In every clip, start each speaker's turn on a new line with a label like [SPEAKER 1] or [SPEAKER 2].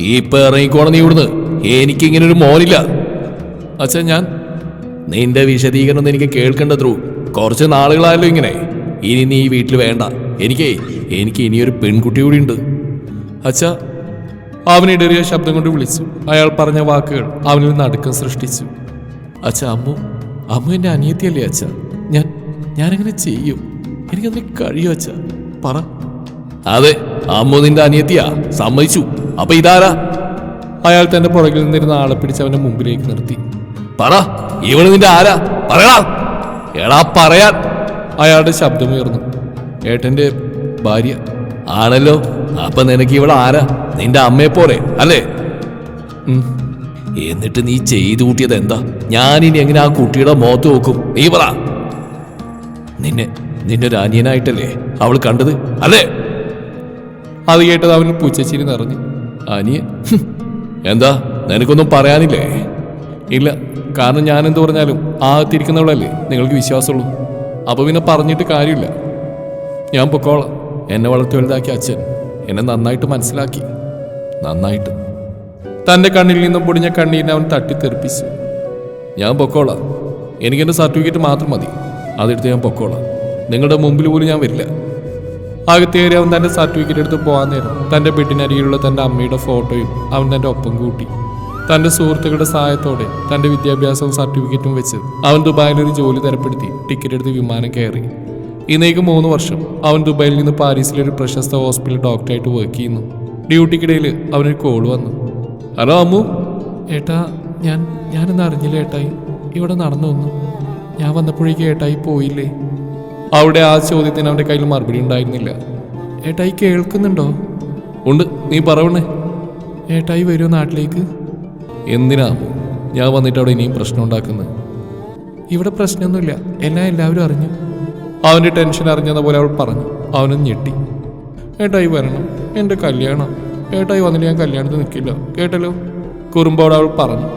[SPEAKER 1] ഇപ്പൊ ഇറങ്ങിക്കോണം നീ ഇവിടുന്ന്. എനിക്കിങ്ങനെ ഒരു മോനില്ല. അച്ഛൻ ഞാൻ നിന്റെ വിശദീകരണം എനിക്ക് കേൾക്കേണ്ട ത്രൂ കുറച്ച് നാളുകളായല്ലോ ഇങ്ങനെ. ഇനി നീ വീട്ടിൽ വേണ്ട. എനിക്കേ എനിക്ക് ഇനിയൊരു പെൺകുട്ടി കൂടി ഉണ്ട്. അച്ഛാ അവനിടറിയ ശബ്ദം കൊണ്ട് വിളിച്ചു. അയാൾ പറഞ്ഞ വാക്കുകൾ അവനിൽ നടുക്കം സൃഷ്ടിച്ചു. അച്ഛ അമ്മു അമ്മു എന്റെ അനിയത്തിയല്ലേ അച്ഛ? ഞാൻ ഞാനങ്ങനെ ചെയ്യും. എനിക്കതിന് കഴിയും അച്ഛ. പറ. അതെ അമ്മു നിന്റെ അനിയത്തിയാ. സമ്മതിച്ചു. അപ്പൊ ഇതാരാ? അയാൾ തന്റെ പുറകിൽ നിന്നിരുന്ന ആളെ പിടിച്ച് അവന്റെ മുമ്പിലേക്ക് നിർത്തി. പറ ഇവൾ നിന്റെ ആരാ? പറയടാ. എടാ പറയാ അയാളുടെ ശബ്ദമുയർന്നു. ഏട്ടന്റെ ഭാര്യ. ആണല്ലോ. അപ്പൊ നിനക്ക് ഇവൾ ആരാ? നിന്റെ അമ്മയെ പോലെ അല്ലേ? എന്നിട്ട് നീ ചെയ്തു കൂട്ടിയത് എന്താ? ഞാനിനി എങ്ങനെ ആ കുട്ടിയുടെ മുഖത്ത് നോക്കും? നീ പറ. നിന്നെ നിന്റെ ഒരു അനിയനായിട്ടല്ലേ അവൾ കണ്ടത് അല്ലേ? അത് കേട്ടത് അവന് പൂച്ചച്ചിരി നിറഞ്ഞു. അനിയൻ? എന്താ? നിനക്കൊന്നും പറയാനില്ലേ? ഇല്ല കാരണം ഞാൻ എന്ത് പറഞ്ഞാലും ആകത്തിരിക്കുന്നവളല്ലേ നിങ്ങൾക്ക് വിശ്വാസമുള്ളൂ. അപ്പൊ പിന്നെ പറഞ്ഞിട്ട് കാര്യമില്ല. ഞാൻ പൊക്കോളാം. എന്നെ വളർത്തി വലുതാക്കി അച്ഛൻ എന്നെ നന്നായിട്ട് മനസ്സിലാക്കി. നന്നായിട്ട്. തന്റെ കണ്ണിൽ നിന്നും പൊടിഞ്ഞ കണ്ണീരിനെ അവൻ തട്ടിത്തെറിപ്പിച്ചു. ഞാൻ പൊക്കോളാം. എനിക്കെന്റെ സർട്ടിഫിക്കറ്റ് മാത്രം മതി. അതെടുത്ത് ഞാൻ പൊക്കോളാം. നിങ്ങളുടെ മുമ്പിൽ പോലും ഞാൻ വരില്ല. അകത്തേറി അവൻ തന്റെ സർട്ടിഫിക്കറ്റ് എടുത്ത് പോകാൻ നേരം തന്റെ ബെഡിനരികിലുള്ള തന്റെ അമ്മയുടെ ഫോട്ടോയും അവൻ തന്റെ ഒപ്പം കൂട്ടി. തന്റെ സുഹൃത്തുക്കളുടെ സഹായത്തോടെ തന്റെ വിദ്യാഭ്യാസവും സർട്ടിഫിക്കറ്റും വെച്ച് അവൻ ദുബായിൽ ഒരു ജോലി തരപ്പെടുത്തി ടിക്കറ്റ് എടുത്ത് വിമാനം കയറി. ഇന്നേക്ക് മൂന്ന് വർഷം അവൻ ദുബായിൽ നിന്ന് പാരീസിലെ ഒരു പ്രശസ്ത ഹോസ്പിറ്റൽ ഡോക്ടറായിട്ട് വർക്ക് ചെയ്യുന്നു. ഡ്യൂട്ടിക്കിടയിൽ അവനൊരു കോൾ വന്നു. ഹലോ അമ്മു. ഏട്ടാ ഞാൻ ഞാനൊന്നും അറിഞ്ഞില്ല ഏട്ടായി ഇവിടെ നടന്നു വന്നു ഞാൻ വന്നപ്പോഴേക്കും ഏട്ടായി പോയില്ലേ? അവിടെ ആ ചോദ്യത്തിന് അവന്റെ കയ്യിൽ മറുപടി ഉണ്ടായിരുന്നില്ല. ഏട്ടായി കേൾക്കുന്നുണ്ടോ? ഉണ്ട് നീ പറവണേ ഏട്ടായി വരുമോ നാട്ടിലേക്ക്? എന്തിനാ? ഞാൻ വന്നിട്ട് അവിടെ ഇനിയും പ്രശ്നം ഉണ്ടാക്കുന്നത് ഇവിടെ പ്രശ്നമൊന്നുമില്ല. എന്നാ എല്ലാവരും അറിഞ്ഞു. അവന്റെ ടെൻഷൻ അറിഞ്ഞെന്ന പോലെ അവൾ പറഞ്ഞു. അവനും ഞെട്ടി. ഏട്ടായി വരണം. എന്റെ കല്യാണം. ഏട്ടായി വന്നിട്ട് ഞാൻ കല്യാണത്തിന് നിൽക്കില്ല. കേട്ടല്ലോ? കുറുമ്പോടെ അവൾ പറഞ്ഞു.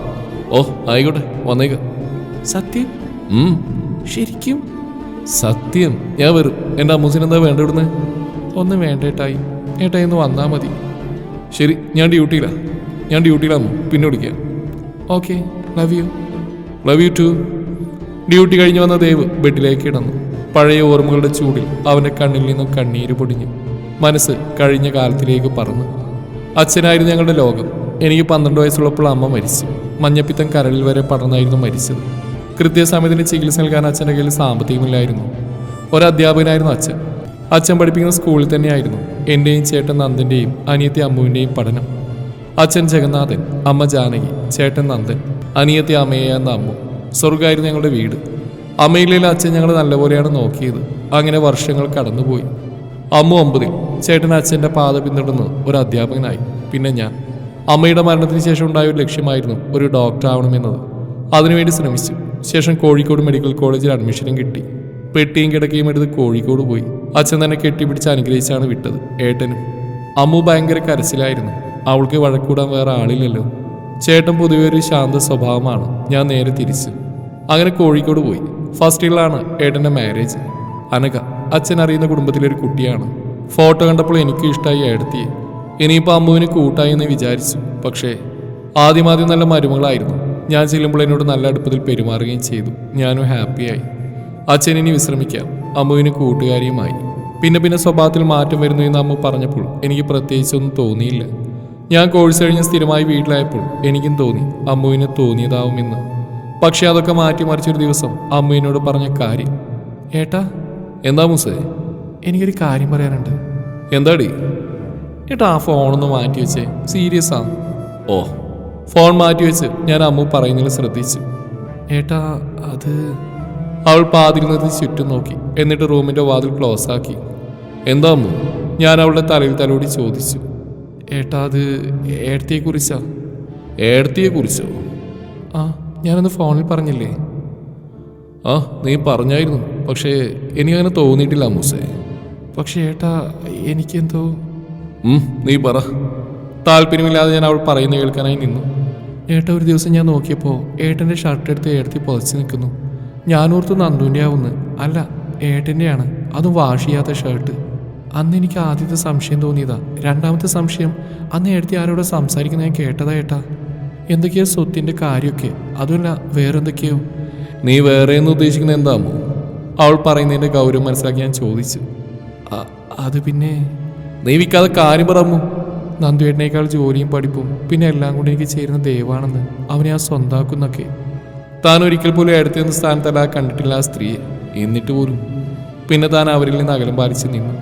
[SPEAKER 1] ഓ ആയിക്കോട്ടെ വന്നേക്ക. സത്യം? ശരിക്കും? സത്യം. ഞാൻ വരും എന്റെ അമ്മൂസിനെന്താ വേണ്ട ഇവിടുന്ന്? ഒന്നും വേണ്ട ഏട്ടായി. ഏട്ടായി ഒന്ന് വന്നാൽ മതി. ശരി ഞാൻ ഡ്യൂട്ടിയിലാണ് ഞാൻ ഡ്യൂട്ടിയിലാണ് പിന്നെ വിളിക്കാം. Okay love you love you too duty കഴിഞ്ഞ് വന്ന ദേവ് ബെഡിലേക്ക് കിടന്നു. പഴയ ഓർമ്മകളുടെ ചൂടിൽ അവന്റെ കണ്ണിൽ നിന്നും കണ്ണീര് പൊടിഞ്ഞു മനസ്സ് കഴിഞ്ഞ കാലത്തിലേക്ക് പറന്നു. അച്ഛനായിരുന്നു ഞങ്ങളുടെ ലോകം. എനിക്ക് പന്ത്രണ്ട് വയസ്സുള്ളപ്പോൾ അമ്മ മരിച്ചു. മഞ്ഞപ്പിത്തം കരളിൽ വരെ പടർന്നായിരുന്നു മരിച്ചത്. കൃത്യസമയത്തിന് ചികിത്സ നൽകാൻ അച്ഛന്റെ കയ്യിൽ സാമ്പത്തികമില്ലായിരുന്നു. ഒരധ്യാപകനായിരുന്നു അച്ഛൻ. അച്ഛൻ പഠിപ്പിക്കുന്ന സ്കൂളിൽ തന്നെയായിരുന്നു എന്റെയും ചേട്ടൻ നന്ദന്റെയും അനിയത്തി അമ്മുവിന്റെയും പഠനം. അച്ഛൻ ജഗന്നാഥൻ അമ്മ ജാനകി ചേട്ടൻ നന്ദൻ അനിയത്തി അമ്മയെ എന്ന അമ്മു. സ്വർഗമായിരുന്നു ഞങ്ങളുടെ വീട്. അമ്മയിലെ അച്ഛൻ ഞങ്ങൾ നല്ലപോലെയാണ് നോക്കിയത്. അങ്ങനെ വർഷങ്ങൾ കടന്നുപോയി. അമ്മു ഒമ്പതിൽ ചേട്ടൻ അച്ഛന്റെ പാത പിന്തുടർന്ന് ഒരു അധ്യാപകനായി. പിന്നെ ഞാൻ. അമ്മയുടെ മരണത്തിന് ശേഷം ഉണ്ടായ ഒരു ലക്ഷ്യമായിരുന്നു ഒരു ഡോക്ടർ ആവണമെന്നത് അതിനുവേണ്ടി ശ്രമിച്ചു. ശേഷം കോഴിക്കോട് മെഡിക്കൽ കോളേജിൽ അഡ്മിഷനും കിട്ടി. പെട്ടിയും കിടക്കുകയും എടുത്ത് കോഴിക്കോട് പോയി. അച്ഛൻ തന്നെ കെട്ടിപ്പിടിച്ച് അനുഗ്രഹിച്ചാണ് വിട്ടത് ഏട്ടനും. അമ്മു ഭയങ്കര കരച്ചിലായിരുന്നു. അവൾക്ക് വഴക്കൂടാൻ വേറെ ആളില്ലല്ലോ. ചേട്ടൻ പൊതുവെ ഒരു ശാന്ത സ്വഭാവമാണ്. ഞാൻ നേരെ തിരിച്ചു. അങ്ങനെ കോഴിക്കോട് പോയി. ഫസ്റ്റ് ഇയറിലാണ് ഏട്ടന്റെ മാരേജ് അനഘ അച്ഛൻ അറിയുന്ന കുടുംബത്തിലെ ഒരു കുട്ടിയാണ്. ഫോട്ടോ കണ്ടപ്പോൾ എനിക്കും ഇഷ്ടമായി ഏടത്തിയെ. ഇനിയിപ്പോൾ അമ്മുവിന് കൂട്ടായി എന്ന് വിചാരിച്ചു. പക്ഷേ ആദ്യമാദ്യം നല്ല മരുമകളായിരുന്നു. ഞാൻ ചെല്ലുമ്പോൾ എന്നോട് നല്ല അടുപ്പത്തിൽ പെരുമാറുകയും ചെയ്തു. ഞാനും ഹാപ്പിയായി അച്ഛൻ ഇനി വിശ്രമിക്കാം. അമ്മുവിന് കൂട്ടുകാരിയുമായി. പിന്നെ പിന്നെ സ്വഭാവത്തിൽ മാറ്റം വരുന്നു എന്ന് അമ്മ പറഞ്ഞപ്പോൾ എനിക്ക് പ്രത്യേകിച്ചൊന്നും തോന്നിയില്ല. ഞാൻ കോഴ്സ് കഴിഞ്ഞ് സ്ഥിരമായി വീട്ടിലായപ്പോൾ എനിക്കും തോന്നി അമ്മുവിന് തോന്നിയതാവുമെന്ന് പക്ഷെ അതൊക്കെ മാറ്റിമറിച്ചൊരു ദിവസം അമ്മുവിനോട് പറഞ്ഞ കാര്യം ഏട്ടാ എന്താ മുസേ? എനിക്കൊരു കാര്യം പറയാനുണ്ട്. എന്താടി? ഏട്ടാ ആ ഫോണൊന്ന് മാറ്റി വെച്ചേ സീരിയസ് ആണ് ഓ ഫോൺ മാറ്റി വെച്ച് ഞാൻ അമ്മു പറയുന്നതിൽ ശ്രദ്ധിച്ചു. ഏട്ടാ അത് അവൾ പാതിൽ നിന്ന് ചുറ്റും നോക്കി. എന്നിട്ട് റൂമിന്റെ വാതിൽ ക്ലോസ് ആക്കി. എന്താ അമ്മു? ഞാൻ അവളുടെ തലയിൽ തലോടി ചോദിച്ചു. ഏട്ടാ അത് ഏടത്തിയെ കുറിച്ചാ ഏടത്തിയെ കുറിച്ചോ ആ ഞാനൊന്ന് ഫോണിൽ പറഞ്ഞില്ലേ? ആ നീ പറഞ്ഞായിരുന്നു. പക്ഷേ എനിക്കങ്ങനെ തോന്നിയിട്ടില്ല അമ്മൂസേ. പക്ഷേ ഏട്ടാ എനിക്കെന്തോ നീ പറ. താല്പര്യമില്ലാതെ ഞാൻ അവൾ പറയുന്ന കേൾക്കാനായി നിന്നു. ഏട്ട ഒരു ദിവസം ഞാൻ നോക്കിയപ്പോൾ ഏട്ടന്റെ ഷർട്ട് എടുത്ത് ഏടത്തി പൊതച്ച് നിൽക്കുന്നു. ഞാനോർത്ത് നന്ദുവിന്റെ ആവുന്നു. അല്ല ഏട്ടന്റെയാണ് അതും വാഷ് ചെയ്യാത്ത ഷർട്ട്
[SPEAKER 2] അന്ന് എനിക്ക് ആദ്യത്തെ സംശയം തോന്നിയതാ. രണ്ടാമത്തെ സംശയം അന്ന് ഏടത്തി ആരോട് സംസാരിക്കുന്ന ഞാൻ കേട്ടതാ ഏട്ടാ. എന്തൊക്കെയോ സ്വത്തിന്റെ കാര്യമൊക്കെ. അതുമല്ല വേറെന്തൊക്കെയോ.
[SPEAKER 1] നീ വേറെ എന്ന് ഉദ്ദേശിക്കുന്നത് എന്താമോ?
[SPEAKER 2] അവൾ പറയുന്നതിന്റെ ഗൗരവം മനസ്സിലാക്കി ഞാൻ ചോദിച്ചു. "അ- അത് പിന്നെ?
[SPEAKER 1] നീ വിൽക്കാതെ കാര്യം പറമോ
[SPEAKER 2] നന്ദുവേട്ടനേക്കാൾ ജോലിയും പഠിപ്പും പിന്നെ എല്ലാം കൂടി എനിക്ക് ചേരുന്ന ദൈവമാണെന്ന് അവനെ ആ സ്വന്താക്കുന്നൊക്കെ.
[SPEAKER 1] താൻ ഒരിക്കൽ പോലും അടുത്ത് സ്ഥാനത്തല്ല കണ്ടിട്ടില്ല ആ സ്ത്രീയെ എന്നിട്ട് പോലും. പിന്നെ താൻ അവരിൽ നിന്ന് അകലം പാലിച്ച് നിന്നു.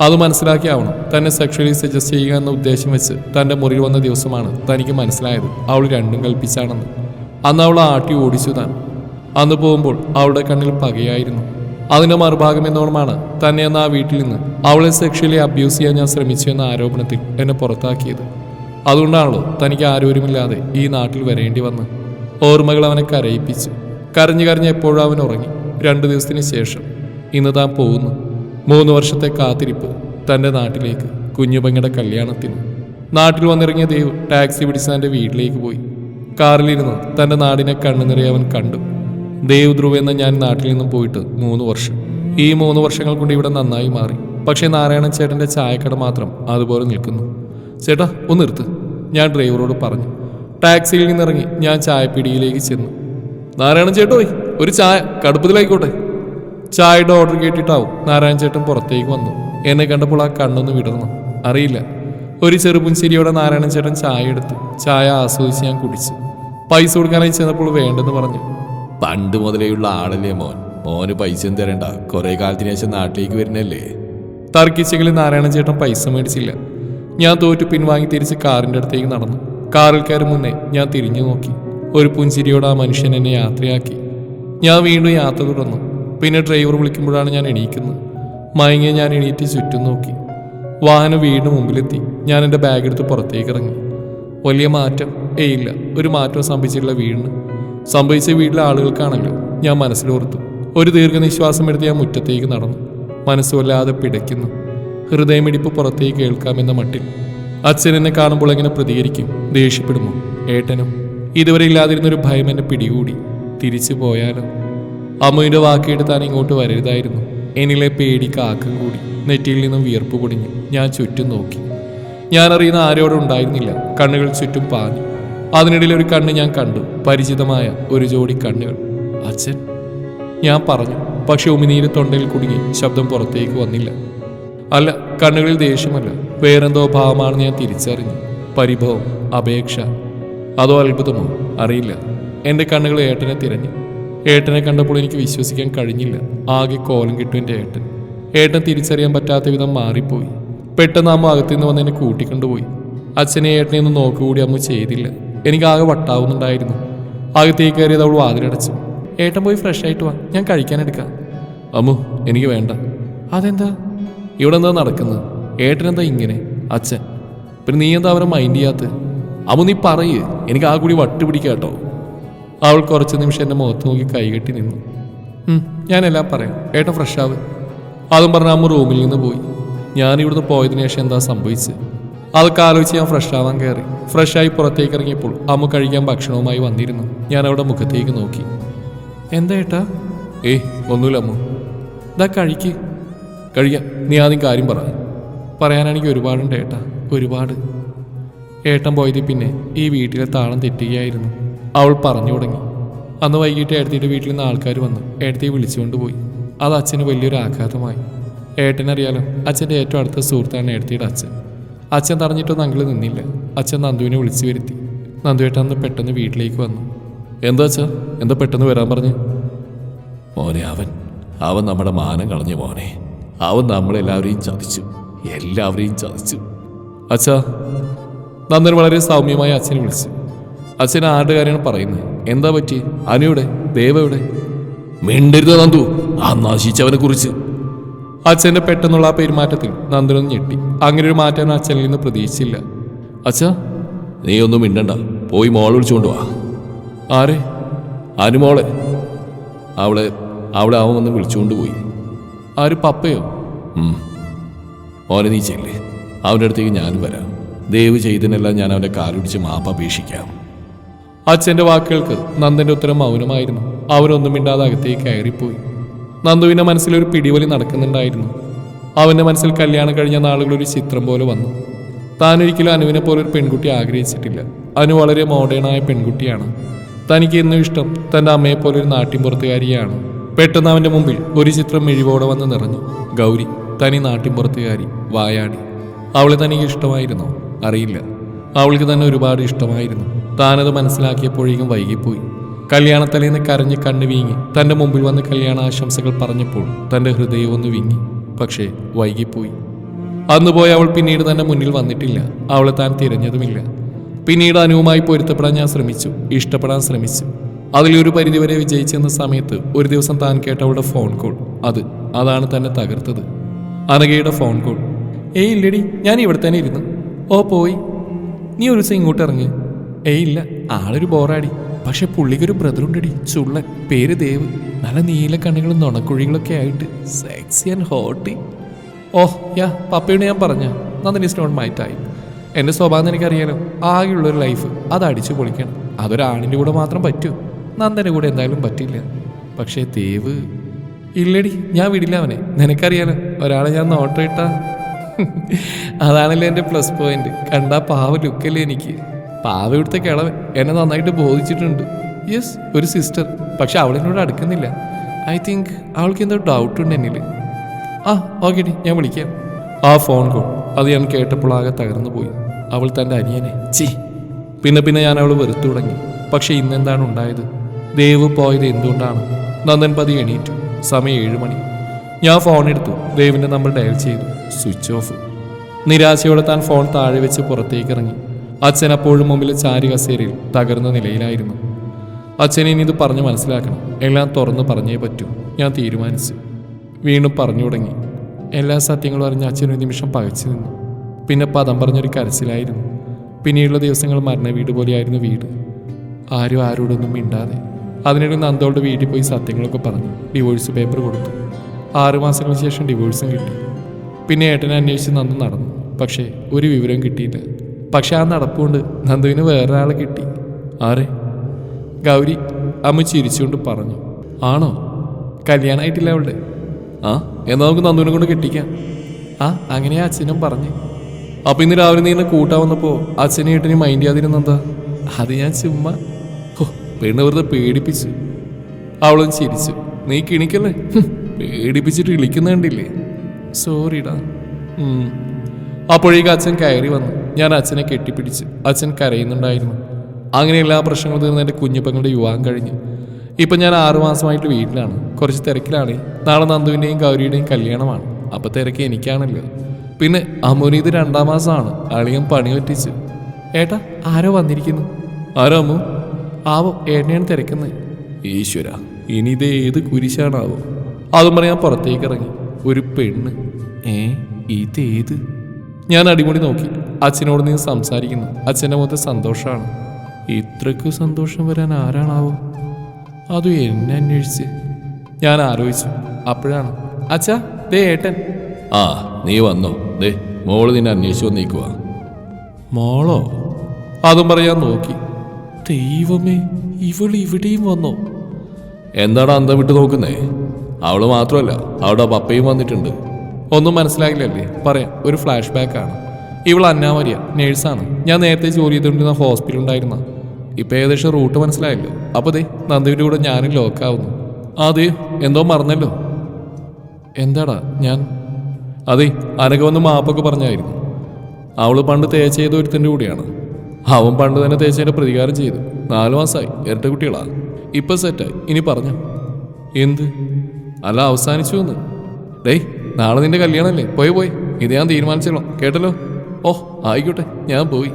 [SPEAKER 1] അത് മനസ്സിലാക്കിയാവണം തന്നെ സെക്ഷലി സജസ്റ്റ് ചെയ്യുക എന്ന ഉദ്ദേശം വെച്ച് തന്റെ മുറിയിൽ വന്ന ദിവസമാണ് തനിക്ക് മനസ്സിലായത് അവൾ രണ്ടും കൽപ്പിച്ചാണെന്ന്. അന്ന് അവൾ ആട്ടി ഓടിച്ചു താൻ. അന്ന് പോകുമ്പോൾ അവളുടെ കണ്ണിൽ പകയായിരുന്നു. അതിന്റെ മറുഭാഗം എന്നോണമാണ് തന്നെ എന്ന ആ വീട്ടിൽ നിന്ന് അവളെ സെക്ഷലി അബ്യൂസ് ചെയ്യാൻ ഞാൻ ശ്രമിച്ചു എന്ന ആരോപണത്തിൽ എന്നെ പുറത്താക്കിയത്. അതുകൊണ്ടാണല്ലോ തനിക്ക് ആരോരുമില്ലാതെ ഈ നാട്ടിൽ വരേണ്ടി വന്ന് ഓർമ്മകൾ അവനെ കരയിപ്പിച്ചു കരഞ്ഞു കരഞ്ഞ് എപ്പോഴും അവൻ ഉറങ്ങി. രണ്ടു ദിവസത്തിന് ശേഷം ഇന്ന് താൻ പോകുന്നു. മൂന്ന് വർഷത്തെ കാത്തിരിപ്പ് തന്റെ നാട്ടിലേക്ക് കുഞ്ഞുപങ്ങയുടെ കല്യാണത്തിന്. നാട്ടിൽ വന്നിറങ്ങിയ ദൈവ് ടാക്സി പിടിച്ച് തന്റെ വീട്ടിലേക്ക് പോയി. കാറിലിരുന്ന് തന്റെ നാടിനെ കണ്ണു നിറയെ അവൻ കണ്ടു. ദേവ് ധ്രുവ് എന്ന ഞാൻ നാട്ടിൽ നിന്നും പോയിട്ട് മൂന്ന് വർഷം. ഈ മൂന്ന് വർഷങ്ങൾ കൊണ്ട് ഇവിടെ നന്നായി മാറി. പക്ഷേ നാരായണൻ ചേട്ടന്റെ ചായക്കട മാത്രം അതുപോലെ നിൽക്കുന്നു. ചേട്ടാ ഒന്ന് നിർത്ത്. ഞാൻ ഡ്രൈവറോട് പറഞ്ഞു. ടാക്സിയിൽ നിന്നിറങ്ങി ഞാൻ ചായപ്പിടിയിലേക്ക് ചെന്നു. നാരായണൻ ചേട്ടോയ് ഒരു ചായ കടുപ്പത്തിലായിക്കോട്ടെ. ചായയുടെ ഓർഡർ കേട്ടിട്ടാവും നാരായണൻ ചേട്ടൻ പുറത്തേക്ക് വന്നു. എന്നെ കണ്ടപ്പോൾ ആ കണ്ണൊന്ന് വിടർന്നു. അറിയില്ല. ഒരു ചെറുപുഞ്ചിരിയോടെ നാരായണൻ ചേട്ടൻ ചായ എടുത്തു. ചായ ആസ്വദിച്ച് ഞാൻ കുടിച്ചു. പൈസ കൊടുക്കാനായി ചെന്നപ്പോൾ വേണ്ടെന്ന് പറഞ്ഞു. പണ്ട് മുതലേയുള്ള ആളല്ലേ മോൻ. മോന് പൈസ തരണ്ട. കുറെ കാലത്തിന് ശേഷം നാട്ടിലേക്ക് വരുന്നല്ലേ തർക്കിച്ചെങ്കിലും നാരായണൻ ചേട്ടൻ പൈസ മേടിച്ചില്ല. ഞാൻ തോറ്റു പിൻവാങ്ങി തിരിച്ച് കാറിന്റെ അടുത്തേക്ക് നടന്നു. കാറിൽ കയറി മുന്നേ ഞാൻ തിരിഞ്ഞു നോക്കി. ഒരു പുഞ്ചിരിയോട് ആ മനുഷ്യൻ എന്നെ യാത്രയാക്കി. ഞാൻ വീണ്ടും യാത്ര തുടർന്നു. പിന്നെ ഡ്രൈവർ വിളിക്കുമ്പോഴാണ് ഞാൻ എണീക്കുന്നത്. മയങ്ങിയ ഞാൻ എണീറ്റ് ചുറ്റും നോക്കി. വാഹനം വീണ്ടും മുമ്പിലെത്തി. ഞാൻ എന്റെ ബാഗ് എടുത്ത് പുറത്തേക്ക് ഇറങ്ങി. വലിയ മാറ്റം. ഏയില്ല ഒരു മാറ്റം സംഭവിച്ചിട്ടുള്ള വീടിന്. സംഭവിച്ച വീട്ടിലെ ആളുകൾക്കാണല്ലോ ഞാൻ മനസ്സിലോർത്തു. ഒരു ദീർഘനിശ്വാസം എടുത്ത് ഞാൻ മുറ്റത്തേക്ക് നടന്നു. മനസ്സ് വല്ലാതെ പിടയ്ക്കുന്നു. ഹൃദയമിടിപ്പ് പുറത്തേക്ക് കേൾക്കാമെന്ന മട്ടിൽ. അച്ഛൻ എന്നെ കാണുമ്പോൾ എങ്ങനെ പ്രതികരിക്കും? ദേഷ്യപ്പെടുമോ? ഏട്ടനും ഇതുവരെ ഇല്ലാതിരുന്നൊരു ഭയം എന്നെ പിടികൂടി. തിരിച്ചു പോയാലോ? അമ്മുവിന്റെ വാക്കേട്ട് താൻ ഇങ്ങോട്ട് വരരുതായിരുന്നു. എന്നിലെ പേടി കാക്കം കൂടി നെറ്റിയിൽ നിന്നും വിയർപ്പ് പൊടിഞ്ഞു ഞാൻ ചുറ്റും നോക്കി. ഞാൻ അറിയുന്ന ആരോടും ഉണ്ടായിരുന്നില്ല. കണ്ണുകൾ ചുറ്റും പാഞ്ഞു. അതിനിടയിൽ ഒരു കണ്ണ് ഞാൻ കണ്ടു. പരിചിതമായ ഒരു ജോഡി കണ്ണുകൾ. അച്ഛൻ? ഞാൻ പറഞ്ഞു. പക്ഷെ ഉമിനീര് തൊണ്ടയിൽ കുടുങ്ങി. ശബ്ദം പുറത്തേക്ക് വന്നില്ല. അല്ല കണ്ണുകളിൽ ദേഷ്യമല്ല. വേറെന്തോ ഭാവമാണെന്ന് ഞാൻ തിരിച്ചറിഞ്ഞു. പരിഭവം അപേക്ഷ. അതോ അത്ഭുതമോ? അറിയില്ല. എന്റെ കണ്ണുകൾ ഏട്ടനെ തിരഞ്ഞു. ഏട്ടനെ കണ്ടപ്പോൾ എനിക്ക് വിശ്വസിക്കാൻ കഴിഞ്ഞില്ല. ആകെ കോലം കിട്ടും എന്റെ ഏട്ടൻ. ഏട്ടൻ തിരിച്ചറിയാൻ പറ്റാത്ത വിധം മാറിപ്പോയി. പെട്ടെന്ന് അമ്മ അകത്തുനിന്ന് വന്ന് എന്നെ കൂട്ടിക്കൊണ്ടുപോയി. അച്ഛനെ ഏട്ടനെ ഒന്ന് നോക്കുകൂടി അമ്മ ചെയ്തില്ല. എനിക്ക് ആകെ വട്ടാവുന്നുണ്ടായിരുന്നു അകത്തേക്ക് കയറിയത് അവൾ വാതിലടച്ചു. ഏട്ടൻ പോയി ഫ്രഷ് ആയിട്ട് വാ ഞാൻ കഴിക്കാനെടുക്കാം അമ്മു എനിക്ക് വേണ്ട. അതെന്താ? ഇവിടെ എന്താ നടക്കുന്നത്? ഏട്ടനെന്താ ഇങ്ങനെ? അച്ഛൻ. പിന്നെ നീ എന്താ അവരെ മൈൻഡ് ചെയ്യാത്ത അമ്മു നീ പറയ്. എനിക്ക് ആ കൂടി വട്ട് പിടിക്കുക കേട്ടോ. അവൾ കുറച്ച് നിമിഷം എന്റെ മുഖത്ത് നോക്കി കൈകെട്ടി നിന്നു. "ഉം, ഞാനെല്ലാം പറയാം. ഏട്ടൻ ഫ്രഷ് ആവ്. അതും പറഞ്ഞ അമ്മ റൂമിൽ നിന്ന് പോയി. ഞാൻ ഇവിടുന്ന് പോയതിനു ശേഷം എന്താ സംഭവിച്ചത്? അതൊക്കെ ആലോചിച്ച് ഞാൻ ഫ്രഷ് ആവാൻ കയറി ഫ്രഷായി പുറത്തേക്ക് ഇറങ്ങിയപ്പോൾ അമ്മ കഴിക്കാൻ ഭക്ഷണവുമായി വന്നിരുന്നു. ഞാൻ അവിടെ മുഖത്തേക്ക് നോക്കി. എന്താ ഏട്ടാ? ഏയ് ഒന്നുമില്ല അമ്മ. ഇതാ കഴിക്ക്. കഴിക്കാം. നീ ആദ്യം കാര്യം പറ. പറയാനാണെങ്കിൽ ഒരുപാടുണ്ട് ഏട്ടാ. ഒരുപാട്. ഏട്ടൻ പോയതിൽ പിന്നെ ഈ വീട്ടിലെ താളം തെറ്റുകയായിരുന്നു. അവൾ പറഞ്ഞു തുടങ്ങി. അന്ന് വൈകിട്ട് ഏടത്തിയുടെ വീട്ടിൽ നിന്ന് ആൾക്കാർ വന്നു. ഏട്ടത്തെ വിളിച്ചുകൊണ്ട് പോയി. അത് അച്ഛന് വലിയൊരു ആഘാതമായി. ഏട്ടനറിയാലോ അച്ഛന്റെ ഏറ്റവും അടുത്ത സുഹൃത്താണ് ഏട്ടത്തിയുടെ അച്ഛൻ. അച്ഛൻ തടഞ്ഞിട്ടൊന്നും അങ്കിൾ നിന്നില്ല. അച്ഛൻ നന്ദുവിനെ വിളിച്ചു വരുത്തി. നന്ദുവേട്ടൻ അന്ന് പെട്ടെന്ന് വീട്ടിലേക്ക് വന്നു. എന്താ അച്ഛാ? എന്താ പെട്ടെന്ന് വരാൻ പറഞ്ഞു? മോനെ അവൻ അവൻ നമ്മുടെ മാനം കളഞ്ഞു മോനെ. അവൻ നമ്മളെല്ലാവരെയും ചതിച്ചു. എല്ലാവരെയും ചതിച്ചു. അച്ഛാ. നന്ദൻ വളരെ സൗമ്യമായി അച്ഛനെ വിളിച്ചു. അച്ഛൻ ആരുടെ കാര്യമാണ് പറയുന്നത്? എന്താ പറ്റി? അനുവിടെ ദേവയുടെ മിണ്ടരുത് നന്ദു. ആ നശിച്ചവനെ കുറിച്ച്. അച്ഛന്റെ പെട്ടെന്നുള്ള ആ പെരുമാറ്റത്തിൽ നന്ദനൊന്ന് ഞെട്ടി. അങ്ങനെ ഒരു മാറ്റം അച്ഛനിൽ നിന്ന് പ്രതീക്ഷിച്ചില്ല. അച്ഛാ നീ ഒന്നും മിണ്ടണ്ട. പോയി മോൾ വിളിച്ചുകൊണ്ട് വാ. ആരെ? അനുമോളെ അവളെ അവളെ അവൻ വന്ന് വിളിച്ചുകൊണ്ട് പോയി. ആര് പപ്പയോ. മോനെ നീ ചെല്ലേ. അവന്റെ അടുത്തേക്ക് ഞാനും വരാം. ദയവ് ചെയ്തതിനെല്ലാം ഞാൻ അവന്റെ കാലുടിച്ച് മാപ്പ് അപേക്ഷിക്കാം. അച്ഛന്റെ വാക്കുകൾക്ക് നന്ദന്റെ ഉത്തരം മൗനമായിരുന്നു. അവനൊന്നും മിണ്ടാതെ അകത്തേക്ക് കയറിപ്പോയി. നന്ദുവിന്റെ മനസ്സിലൊരു പിടിവലി നടക്കുന്നുണ്ടായിരുന്നു.
[SPEAKER 2] അവന്റെ മനസ്സിൽ കല്യാണം കഴിഞ്ഞ നാളുകൾ ഒരു ചിത്രം പോലെ വന്നു. താൻ ഒരിക്കലും അനുവിനെ പോലെ ഒരു പെൺകുട്ടി ആഗ്രഹിച്ചിട്ടില്ല. അനു വളരെ മോഡേണായ പെൺകുട്ടിയാണ്. തനിക്ക് എന്നും ഇഷ്ടം തന്റെ അമ്മയെ പോലെ ഒരു നാട്ടിൻപുറത്തുകാരിയാണ്. പെട്ടെന്ന് അവന്റെ മുമ്പിൽ ഒരു ചിത്രം മിഴിവോടെ വന്ന് നിറഞ്ഞു. ഗൗരി തനി നാട്ടിൻപുറത്തുകാരി വായാടി. അവളെ തനിക്ക് ഇഷ്ടമായിരുന്നോ? അറിയില്ല. അവൾക്ക് തന്നെ ഒരുപാട് ഇഷ്ടമായിരുന്നു. താനത് മനസ്സിലാക്കിയപ്പോഴേക്കും വൈകിപ്പോയി. കല്യാണത്തലേന്ന് കരഞ്ഞ് കണ്ണു വീങ്ങി തന്റെ മുമ്പിൽ വന്ന് കല്യാണ ആശംസകൾ പറഞ്ഞപ്പോൾ തന്റെ ഹൃദയം ഒന്ന് വീങ്ങി പക്ഷേ വൈകിപ്പോയി. അന്ന് പോയി അവൾ പിന്നീട് തന്റെ മുന്നിൽ വന്നിട്ടില്ല. അവളെ താൻ തിരഞ്ഞതുമില്ല. പിന്നീട് അനുവുമായി പൊരുത്തപ്പെടാൻ ഞാൻ ശ്രമിച്ചു ഇഷ്ടപ്പെടാൻ ശ്രമിച്ചു. അതിലൊരു പരിധിവരെ വിജയിച്ചെന്ന സമയത്ത് ഒരു ദിവസം താൻ കേട്ട അവളുടെ ഫോൺ കോൾ അത് അതാണ് തന്നെ തകർത്തത്. അനഘയുടെ ഫോൺ കോൾ ഏയ് ഇല്ലടി ഞാൻ ഇവിടെ തന്നെ ഇരുന്നു. ഓ പോയി. നീ ഒരു ദിവസം ഇങ്ങോട്ട് ഇറങ്ങ്. ഏയ് ഇല്ല ആളൊരു ബോറാടി. പക്ഷെ പുള്ളിക്കൊരു ബ്രദറുണ്ടടി ചുള്ളൻ. പേര് ദേവ്. നല്ല നീല കണ്ണുകളും നുണക്കുഴികളൊക്കെ ആയിട്ട് സെക്സി ആൻഡ് ഹോട്ടി ഓ യാ പപ്പയോട് ഞാൻ പറഞ്ഞു. നന്ദി ഇസ് നോട്ട് മൈ എന്റെ സ്വഭാവം എനിക്കറിയാലോ ആകെയുള്ളൊരു ലൈഫ്. അത് അടിച്ചു പൊളിക്കണം. അതൊരാണിന്റെ കൂടെ മാത്രം പറ്റൂ. നന്ദന്റെ കൂടെ എന്തായാലും പറ്റില്ല. പക്ഷേ ദേവ് ഇല്ലടി ഞാൻ വിടില്ല അവനെ. നിനക്കറിയാലോ ഒരാളെ ഞാൻ നോട്ടിട്ടാ അതാണല്ലോ എന്റെ പ്ലസ് പോയിന്റ് കണ്ടാ പാവ ലുക്കല്ലേ എനിക്ക്. പാവ കിളവ് എന്നെ നന്നായിട്ട് ബോധിച്ചിട്ടുണ്ട്. യെസ് ഒരു സിസ്റ്റർ പക്ഷെ അവളെന്നോട് അടുക്കുന്നില്ല. ഐ തിങ്ക് അവൾക്ക് എന്തോ ഡൗട്ട് ഉണ്ട് എന്നിൽ ആ ഓക്കെ ഡി ഞാൻ വിളിക്കാം. ആ ഫോൺ കോൾ അത് ഞാൻ കേട്ടപ്പോൾ ആകെ തകർന്നു പോയി. അവൾ തന്റെ അനിയനെ ചി പിന്നെ പിന്നെ ഞാൻ അവൾ വെറുത്തു തുടങ്ങി. പക്ഷെ ഇന്നെന്താണ് ഉണ്ടായത്? ദേവ് പോയത് എന്തുകൊണ്ടാണ്? നന്ദൻ പതി എണീറ്റു. സമയം ഏഴ് മണി. ഞാൻ ഫോൺ എടുത്തു. ദേവിന്റെ നമ്പർ ഡയൽ ചെയ്തു. സ്വിച്ച് ഓഫ് നിരാശയോടെ താൻ ഫോൺ താഴെ വെച്ച് പുറത്തേക്ക് ഇറങ്ങി. അച്ഛൻ അപ്പോഴും മുമ്പിൽ ചാരി കസേരയിൽ തകർന്ന നിലയിലായിരുന്നു. അച്ഛൻ ഇനി ഇത് പറഞ്ഞു മനസ്സിലാക്കണം. എല്ലാം തുറന്ന് പറഞ്ഞേ പറ്റൂ. ഞാൻ തീരുമാനിച്ചു. വീണ്ടും പറഞ്ഞു തുടങ്ങി. എല്ലാ സത്യങ്ങളും അറിഞ്ഞ അച്ഛൻ ഒരു നിമിഷം പകച്ചു നിന്നു. പിന്നെ പദം പറഞ്ഞൊരു കരച്ചിലായിരുന്നു. പിന്നീടുള്ള ദിവസങ്ങൾ മരണ വീട് പോലെയായിരുന്നു വീട്. ആരും ആരോടൊന്നും മിണ്ടാതെ. അതിനിടെ നന്ദോളുടെ വീട്ടിൽ പോയി സത്യങ്ങളൊക്കെ പറഞ്ഞു. ഡിവോഴ്സ് പേപ്പർ കൊടുത്തു. ആറുമാസങ്ങൾക്ക് ശേഷം ഡിവോഴ്സും കിട്ടി. പിന്നെ ഏട്ടനെ അന്വേഷിച്ച് നന്ദു നടന്നു. പക്ഷേ ഒരു വിവരം കിട്ടിയില്ല. പക്ഷെ ആ നടപ്പുകൊണ്ട് നന്ദുവിന് വേറൊരാളെ കിട്ടി. ആരെ? ഗൗരി. അമ്മ ചിരിച്ചുകൊണ്ട് പറഞ്ഞു. ആണോ? കല്യാണമായിട്ടില്ല അവളുടെ. ആ എന്നാൽ നമുക്ക് നന്ദുവിനെ കൊണ്ട് കെട്ടിക്കാം. ആ അങ്ങനെയാ അച്ഛനും പറഞ്ഞു. അപ്പം ഇന്ന് രാവിലെ നീ എന്നെ കൂട്ടാൻ വന്നപ്പോൾ അച്ഛനെ ഏട്ടനെ മൈൻഡ് ചെയ്യാതിരുന്നെന്താ അത് ഞാൻ ചുമ്മാ ഓ പെണ്ണ് വെറുതെ പേടിപ്പിച്ചു. അവളും ചിരിച്ചു. നീ കിണിക്കല്ലേ? പേടിപ്പിച്ചിട്ട് ഇളിക്കുന്ന കണ്ടില്ലേ? സോറിടാ. അപ്പോഴേക്ക് അച്ഛൻ കയറി വന്നു. ഞാൻ അച്ഛനെ കെട്ടിപ്പിടിച്ച് അച്ഛൻ കരയുന്നുണ്ടായിരുന്നു. അങ്ങനെ എല്ലാ പ്രശ്നങ്ങളും തീർന്ന് എന്റെ കുഞ്ഞുപ്പങ്ങളുടെ യുവാൻ കഴിഞ്ഞു. ഇപ്പം ഞാൻ ആറുമാസമായിട്ട് വീട്ടിലാണ്. കുറച്ച് തിരക്കിലാണ്. നാളെ നന്ദുവിന്റെയും ഗൗരിയുടെയും കല്യാണമാണ്. അപ്പം തിരക്ക് എനിക്കാണല്ലോ. പിന്നെ അമ്മുനി ഇത് രണ്ടാം മാസമാണ്. അളിയൻ പണി പറ്റിച്ച്. ഏട്ടാ ആരോ വന്നിരിക്കുന്നു? ആരോ അമ്മു? ആവോ ഏട്ടനെയാണ് തിരക്കുന്നത്? ഈശ്വര ഇനി ഇത് ഏത് കുരിശാണാവോ? അതും പറയാൻ പുറത്തേക്ക് ഇറങ്ങി. ഒരു പെണ്ണ്. ഏ ഇത് ഏത്? ഞാൻ അടിമുടി നോക്കി. അച്ഛനോട് നീ സംസാരിക്കുന്നു. അച്ഛന്റെ മുഖത്ത് സന്തോഷമാണ്. ഇത്രയ്ക്ക് സന്തോഷം വരാൻ ആരാണാവോ? അതും എന്നെ അന്വേഷിച്ച്. ഞാൻ ആലോചിച്ചു. അപ്പോഴാണ്. അച്ഛാ ദേ ഏട്ടൻ.
[SPEAKER 1] ആ നീ വന്നോ. ദേ മോൾ നിന്നെ അന്വേഷിച്ചു നീക്കുക
[SPEAKER 2] മോളോ? അതും പറയാൻ നോക്കി. ദൈവമേ ഇവൾ ഇവിടെയും വന്നോ?
[SPEAKER 1] എന്താണ് അന്ത വിട്ട് നോക്കുന്നേ? അവൾ മാത്രമല്ല അവളുടെ പപ്പയും വന്നിട്ടുണ്ട്.
[SPEAKER 2] ഒന്നും മനസ്സിലാകില്ലല്ലേ പറയാം ഒരു ഫ്ലാഷ് ബാക്ക് ആണ് ഇവൾ അന്നാമരിയ നേഴ്സാണ്. ഞാൻ നേരത്തെ ജോലി ചെയ്തുകൊണ്ടിരുന്ന ഹോസ്പിറ്റൽ ഉണ്ടായിരുന്ന. ഇപ്പൊ ഏകദേശം റൂട്ട് മനസ്സിലായല്ലോ. അപ്പോൾ ദേ നന്ദുവിന്റെ കൂടെ ഞാനും ലോക്കാവുന്നു അതെ എന്തോ മറന്നല്ലോ. എന്താടാ ഞാൻ? അതെ അനക വന്ന് മാപ്പൊക്കെ പറഞ്ഞായിരുന്നു. അവൾ പണ്ട് തേച്ച ചെയ്ത ഒരുത്തന്റെ കൂടിയാണ്. അവൻ പണ്ട് തന്നെ തേച്ചതിന്റെ പ്രതികാരം ചെയ്തു. നാല് മാസമായി ഇരട്ട കുട്ടികളാണ് ഇപ്പൊ സെറ്റായി ഇനി പറഞ്ഞു. എന്ത്? അല്ല അവസാനിച്ചു എന്ന്. ഡേയ് നാളെ നിന്റെ കല്യാണമല്ലേ പോയി പോയി. ഇത് ഞാൻ തീരുമാനിച്ചോളാം. കേട്ടല്ലോ? ഓ ആയിക്കോട്ടെ ഞാൻ പോയി.